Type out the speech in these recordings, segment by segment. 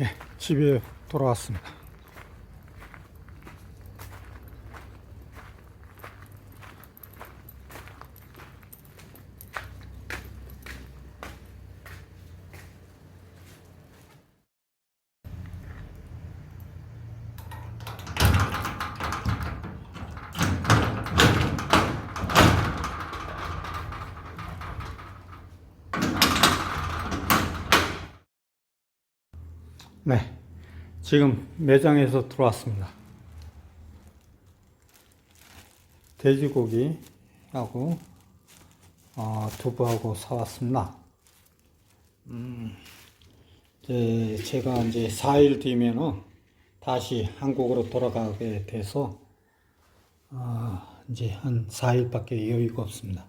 예, 집에 돌아왔습니다. 네, 지금 매장에서 들어왔습니다. 돼지고기하고 어, 두부하고 사왔습니다. 음, 이제 제가 이제 4일 뒤면은 다시 한국으로 돌아가게 돼서 어, 이제 한 4일밖에 여유가 없습니다.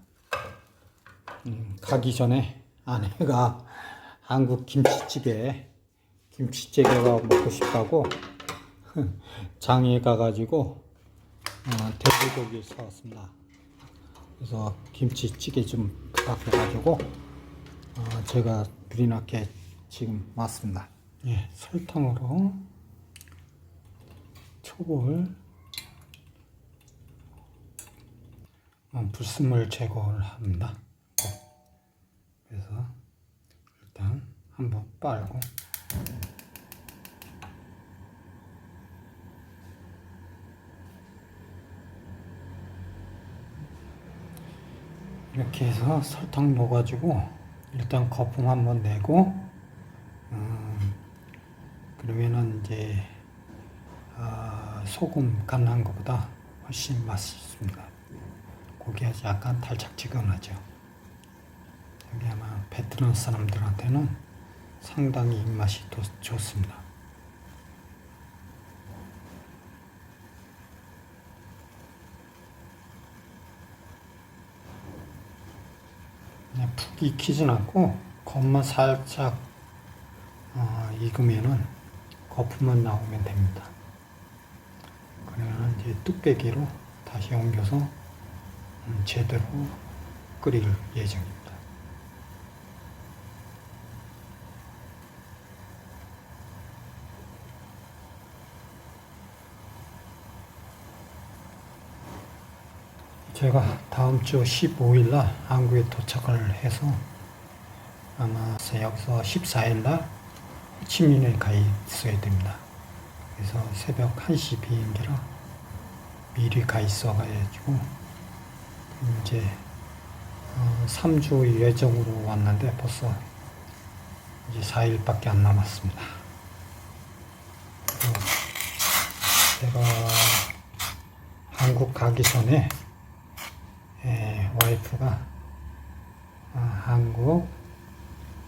음, 가기 전에 아내가 한국 김치찌개 김치찌개가 먹고 싶다고 장에 가가지고 어, 돼지고기 사왔습니다. 그래서 김치찌개 좀 부탁해가지고 어, 제가 그린아께 지금 왔습니다. 예, 설탕으로 초벌 어, 불순물 제거를 합니다. 그래서 일단 한번 빨고 이렇게 해서 설탕 넣어가지고 일단 거품 한번 내고 음, 그러면은 이제 아, 소금 간한 것보다 훨씬 맛있습니다. 고기가 약간 달짝지근하죠. 여기 아마 베트남 사람들한테는 상당히 입맛이 더 좋습니다. 그냥 푹 익히진 않고 겉만 살짝 어, 익으면은 거품만 나오면 됩니다. 그러면 이제 뚝배기로 다시 옮겨서 음, 제대로 끓일 예정입니다. 제가 다음 주 15일 날 한국에 도착을 해서 아마 여기서 14일 날 호치민에 가 있어야 됩니다. 그래서 새벽 1시 비행기라 미리 가 있어 가지고 이제 어, 3주 예정으로 왔는데 벌써 이제 4일밖에 안 남았습니다. 그래서 제가 한국 가기 전에 예, 와이프가 아, 한국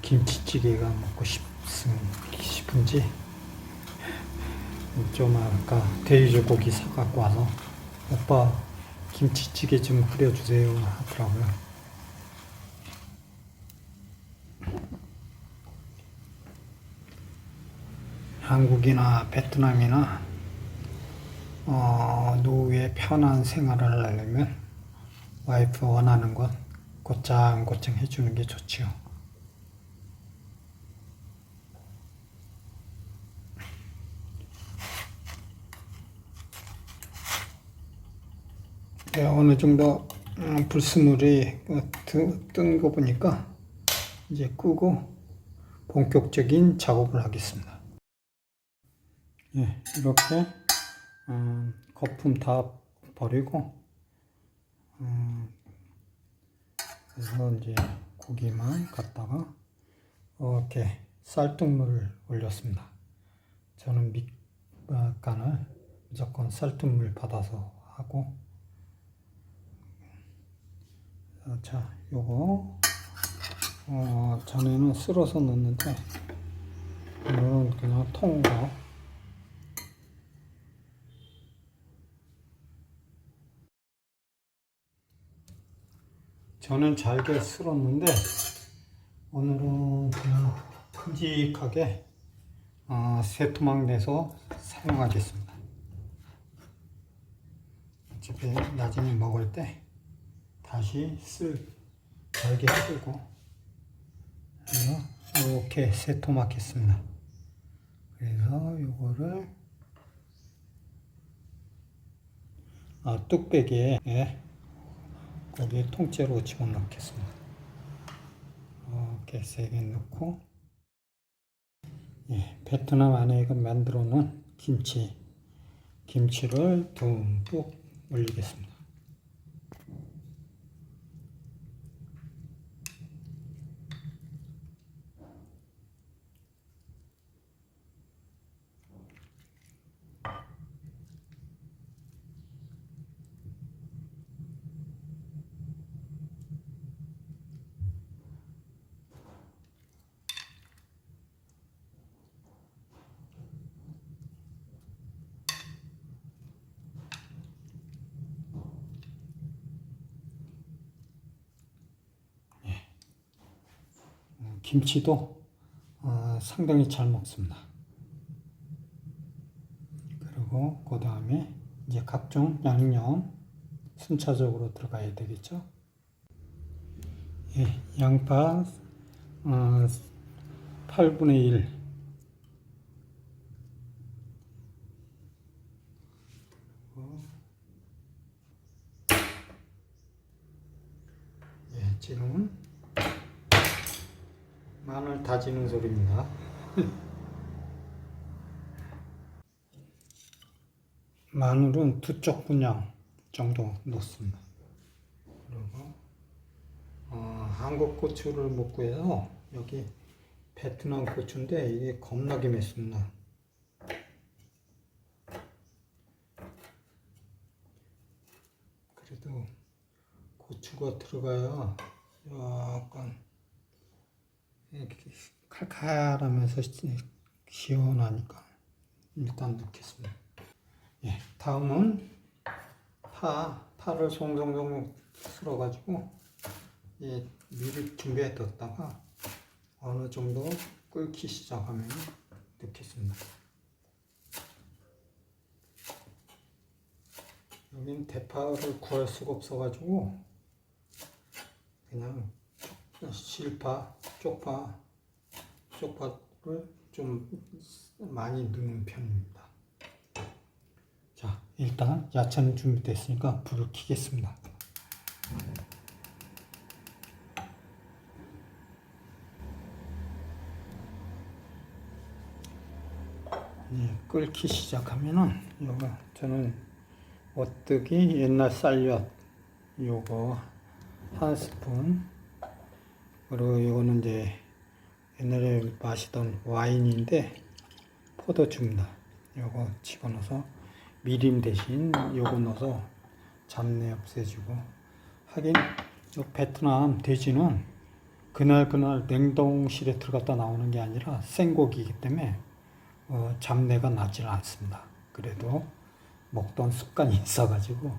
김치찌개가 먹고 싶, 싶은지 좀 아까 돼지고기 사갖고 와서 오빠 김치찌개 좀 끓여주세요 하더라고요. 한국이나 베트남이나 어, 노후에 편한 생활을 하려면 와이프 원하는 건 곧장 곧장 해주는 게 좋지요. 네, 어느 정도 음, 불순물이 뜬 거 보니까 이제 끄고 본격적인 작업을 하겠습니다. 예, 이렇게 음, 거품 다 버리고 음, 그래서 이제 고기만 갖다가 이렇게 쌀뜨물을 올렸습니다. 저는 밑간을 무조건 쌀뜨물 받아서 하고 어, 자 요거 어, 전에는 쓸어서 넣는데 오늘은 그냥 통으로 저는 잘게 쓸었는데 오늘은 그냥 큼직하게 어, 세 토막 내서 사용하겠습니다. 집에 나중에 먹을 때 다시 쓸 잘게 쓰고 이렇게 세 토막 했습니다. 그래서 요거를 아, 뚝배기에 예, 거기에 통째로 집어넣겠습니다. 이렇게 세 개 넣고 예, 베트남 안에 이거 만들어 놓은 김치 김치를 듬뿍 올리겠습니다. 음, 김치도 어, 상당히 잘 먹습니다. 그리고 그 다음에 이제 각종 양념 순차적으로 들어가야 되겠죠. 예, 양파 어, 8분의 1 예, 지금은 마늘 다지는 소리입니다. 마늘은 두 쪽 분량 정도 넣습니다. 그리고 어, 한국 고추를 못 구해서 여기 베트남 고추인데 이게 겁나게 맵습니다. 그래도 고추가 들어가야 약간 이렇게 칼칼하면서 시- 시원하니까 일단 넣겠습니다. 예, 다음은 파, 파를 송송송 쓸어가지고 예, 미리 준비해 뒀다가 어느 정도 끓기 시작하면 넣겠습니다. 여긴 대파를 구할 수가 없어가지고 그냥 실파, 쪽파, 쪽파를 좀 많이 넣는 편입니다. 자, 일단 야채는 준비됐으니까 불을 켜겠습니다. 예, 끓기 시작하면은 요거 저는 오뜨기 옛날 쌀엿 요거 한 스푼 그리고 이거는 이제 옛날에 마시던 와인인데 포도주입니다. 요거 집어넣어서 미림 대신 요거 넣어서 잡내 없애주고 하긴 요 베트남 돼지는 그날 그날 냉동실에 들어갔다 나오는 게 아니라 생고기이기 때문에 어, 잡내가 나질 않습니다. 그래도 먹던 습관이 있어가지고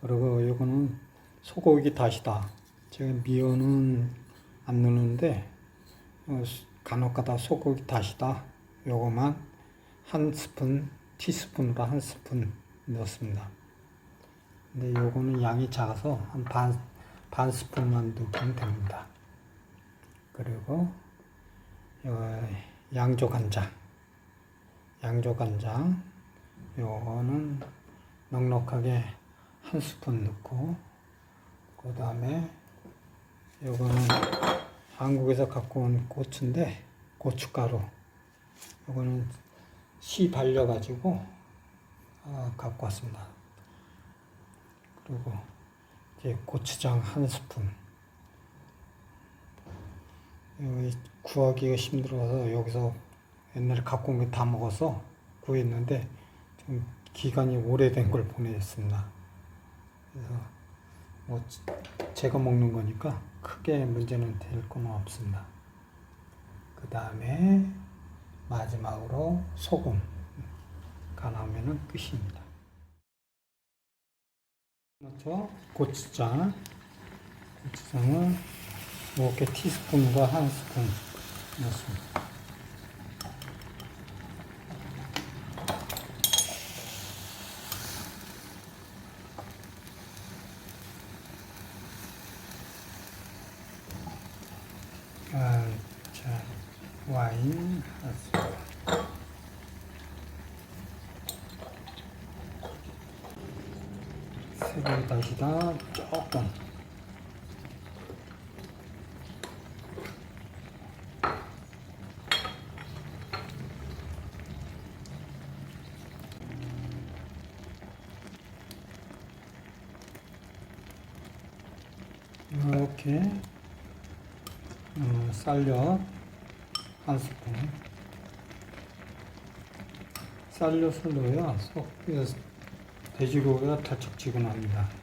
그리고 요거는 소고기 다시다. 제가 미연은 안 넣는데 어, 간혹가다 소고기 다시다. 요거만 한 스푼 티스푼으로 한 스푼 넣습니다. 근데 요거는 양이 작아서 한 반 반 스푼만 넣으면 됩니다. 그리고 요 양조 간장 양조 간장 요거는 넉넉하게 한 스푼 넣고 그 다음에 요거는 한국에서 갖고 온 고추인데 고춧가루. 요거는 씨 발려 가지고 어, 갖고 왔습니다. 그리고 이제 고추장 한 스푼. 여기 구하기가 힘들어서 여기서 옛날에 갖고 온 게 다 먹어서 구했는데 좀 기간이 오래된 걸 보내줬습니다. 그래서 뭐 제가 먹는 거니까 크게 문제는 될건 없습니다. 그 다음에 마지막으로 소금 간하면은 끝입니다. 그렇죠? 고추장 고추장을 이렇게 티스푼과 한 스푼 넣습니다. 아, 자, 와인 하겠습니다. 새우다시다 조금 이렇게 어, 쌀엿 한 스푼 쌀엿을 넣어야 속 그, 돼지고기가 달짝지근합니다.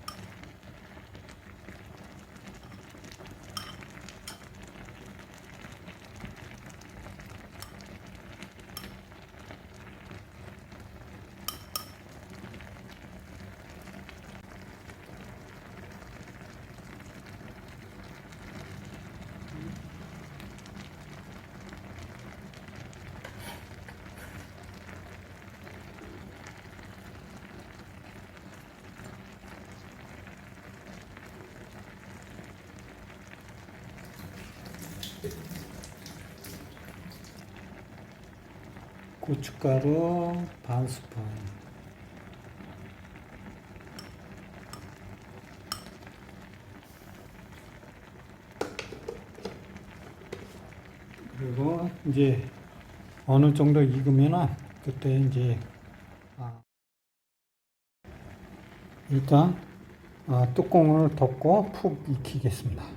고춧가루 반 스푼 그리고 이제 어느 정도 익으면은 그때 이제 아, 일단 아, 뚜껑을 덮고 푹 익히겠습니다.